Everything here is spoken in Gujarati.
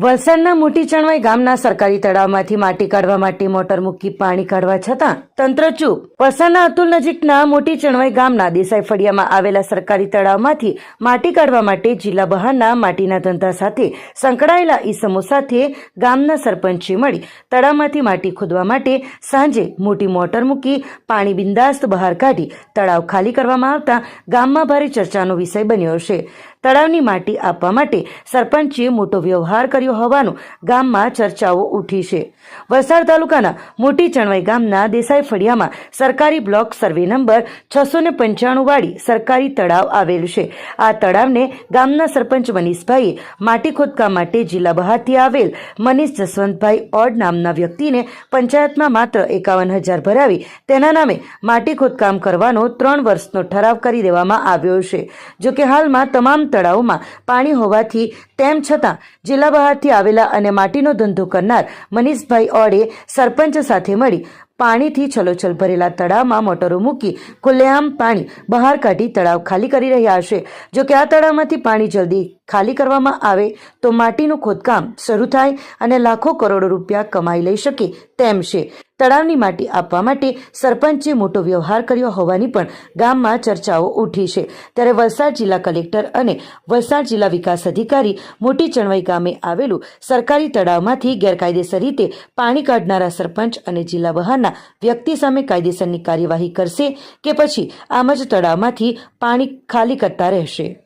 વલસાડના મોટી ચણવાઈ ગામના સરકારી તળાવમાંથી માટી કાઢવા માટે મોટર મૂકી પાણી કાઢવા છતાં તંત્ર ચૂપ. વલસાડના અતુલ નજીકના મોટી ચણવાઈ ગામના દેસાઈ ફળિયામાં આવેલા સરકારી તળાવમાંથી માટી કાઢવા માટે જિલ્લા બહારના માટીના ધંધા સાથે સંકળાયેલા ઈસમો સાથે ગામના સરપંચે મળી તળાવમાંથી માટી ખોદવા માટે સાંજે મોટી મોટર મૂકી પાણી બિંદાસ્ત બહાર કાઢી તળાવ ખાલી કરવામાં આવતા ગામમાં ભારે ચર્ચાનો વિષય બન્યો છે. તળાવની માટી આપવા માટે સરપંચે મોટો વ્યવહાર કર્યો હોવાનું ગામમાં ચર્ચાઓ ઉઠી છે. વલસાડ તાલુકાના મોટી ચણવાઈ ગામના દેસાઈ ફળિયામાં સરકારી બ્લોક સર્વે નંબર છસો ને પંચાણું વાળી સરકારી તળાવ આવેલું છે. આ તળાવને ગામના સરપંચ મનીષભાઈએ માટી ખોદકામ માટે જિલ્લા બહારથી આવેલ મનીષ જસવંતભાઈ ઓડ નામના વ્યક્તિને પંચાયતમાં માત્ર એકાવન હજાર ભરાવી તેના નામે માટી ખોદકામ કરવાનો ત્રણ વર્ષનો ઠરાવ કરી દેવામાં આવ્યો છે. જોકે હાલમાં તમામ તળાવોમાં પાણી હોવાથી તેમ છતાં જિલ્લા બહારથી આવેલા અને માટીનો ધંધો કરનાર મનીષભાઈ ઓડે સરપંચ સાથે મળી પાણીથી છલોછલ ભરેલા તળાવમાં મોટરો મૂકી ખુલ્લેઆમ પાણી બહાર કાઢી તળાવ ખાલી કરી રહ્યા છે. જો કે આ તળાવમાંથી પાણી જલ્દી ખાલી કરવામાં આવે તો માટીનું ખોદકામ શરૂ થાય અને લાખો કરોડો રૂપિયા કમાઈ લઈ શકે તેમ છે. તળાવની માટી આપવા માટે સરપંચે મોટો વ્યવહાર કર્યો હોવાની પણ ગામમાં ચર્ચાઓ ઉઠી છે. ત્યારે વલસાડ જિલ્લા કલેક્ટર અને વલસાડ જિલ્લા વિકાસ અધિકારી મોટી ચણવાઈ ગામે આવેલું સરકારી તળાવમાંથી ગેરકાયદેસર રીતે પાણી કાઢનારા સરપંચ અને જિલ્લા બહારના વ્યક્તિ સામે કાયદેસરની કાર્યવાહી કરશે કે પછી આમ જ તળાવમાંથી પાણી ખાલી કરતા રહેશે.